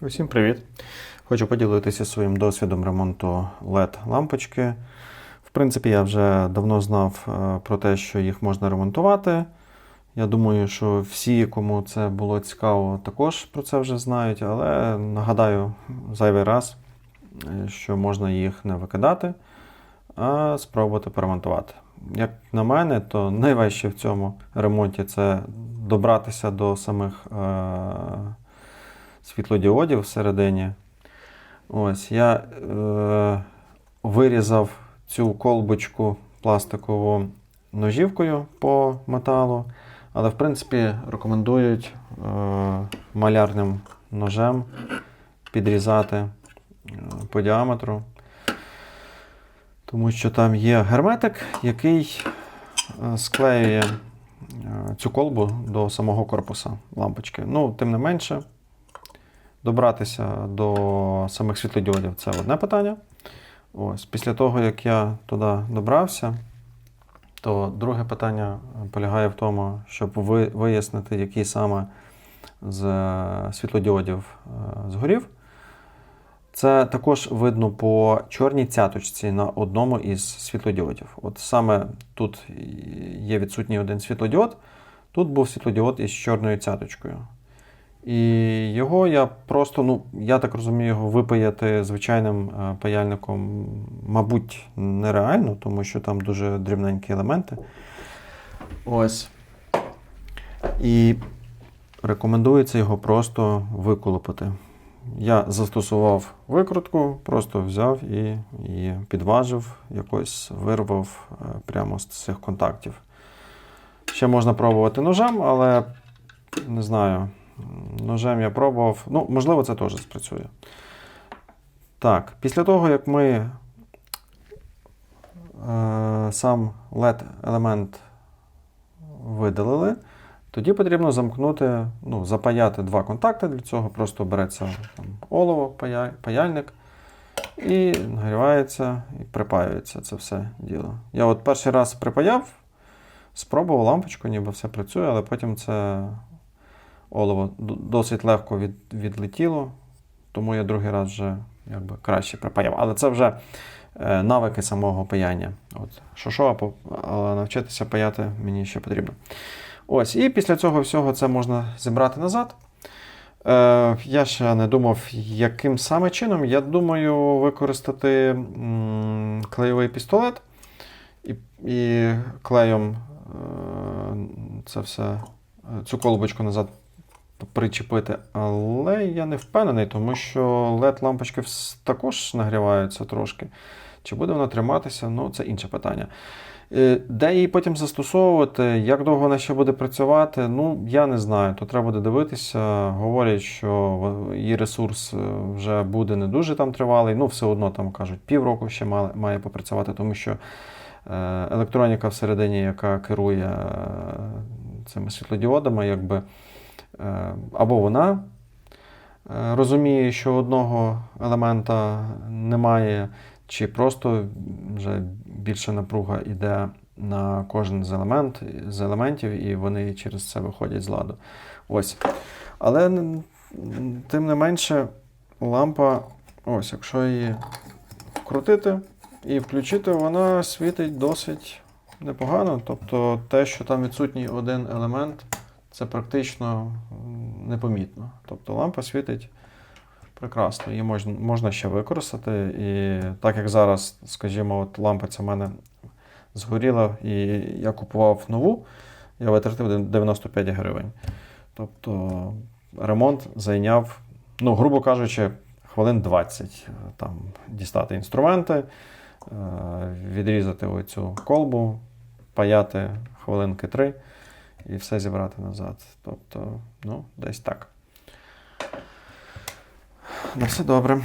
Усім привіт! Хочу поділитися своїм досвідом ремонту LED-лампочки. В принципі, я вже давно знав е, про те, що їх можна ремонтувати. Я думаю, що всі, кому це було цікаво, також про це вже знають, але нагадаю зайвий раз, е, що можна їх не викидати, а спробувати поремонтувати. Як на мене, то найважче в цьому ремонті це добратися до самих е- світлодіодів всередині. Ось я е- вирізав цю колбочку пластикову ножівкою по металу, але в принципі рекомендують е- малярним ножем підрізати е, по діаметру. Тому що там є герметик, який е, склеює е, цю колбу до самого корпуса лампочки. Ну, тим не менше, добратися до самих світлодіодів це одне питання. Ось, Після того, як я туди добрався, то друге питання полягає в тому, щоб ви- вияснити, який саме з е, світлодіодів е, згорів. Це також видно по чорній цяточці на одному із світлодіодів. От саме тут є відсутній один світлодіод, тут був світлодіод із чорною цяточкою. І його я просто, ну, я так розумію, його випаяти звичайним е, паяльником, мабуть, нереально, тому що там дуже дрібненькі елементи. Ось. І рекомендується його просто виколопати. Я застосував викрутку, просто взяв і, і підважив, якось вирвав е, прямо з цих контактів. Ще можна пробувати ножем, але не знаю. Ножем я пробував. Ну, можливо, це теж спрацює. Так, після того, як ми е, сам LED-елемент видалили, тоді потрібно замкнути, ну, запаяти два контакти. Для цього просто береться там, олово, пая- паяльник, і нагрівається і припаюється це все діло. Я от перший раз припаяв, спробував лампочку, ніби все працює, але потім це олово досить легко від, відлетіло, тому я другий раз вже якби, краще припаяв. Але це вже е, навики самого паяння. От, що, але навчитися паяти мені ще потрібно. Ось, і після цього всього це можна зібрати назад. Е, я ще не думав, яким саме чином. Я думаю, використати м, клейовий пістолет і, і клеєм е, це все, е, цю колбочку назад причепити. Але я не впевнений, тому що LED-лампочки також нагріваються трошки. Чи буде вона триматися, ну це інше питання. Е, Де її потім застосовувати, як довго вона ще буде працювати, ну я не знаю. То треба буде дивитися. Говорять, що її ресурс е, вже буде не дуже там тривалий. Ну, все одно там кажуть, півроку ще має, попрацювати, тому що е, електроніка всередині, яка керує цими світлодіодами, якби або вона е, розуміє, що одного елемента немає, чи просто вже більша напруга йде на кожен з, елемент, з елементів, і вони через це виходять з ладу. Ось. Але тим не менше, лампа, ось, якщо її вкрутити і включити, вона світить досить непогано. Тобто те, що там відсутній один елемент, це практично непомітно. Тобто лампа світить прекрасно, її можна, можна ще використати. І так як зараз, скажімо, от лампа ця в мене згоріла, і я купував нову, я витратив 95 гривень. Тобто ремонт зайняв, ну, грубо кажучи, хвилин 20. Там дістати інструменти, е, відрізати оцю колбу, паяти хвилинки 3 і все зібрати назад. Тобто, ну, десь так. На все добре.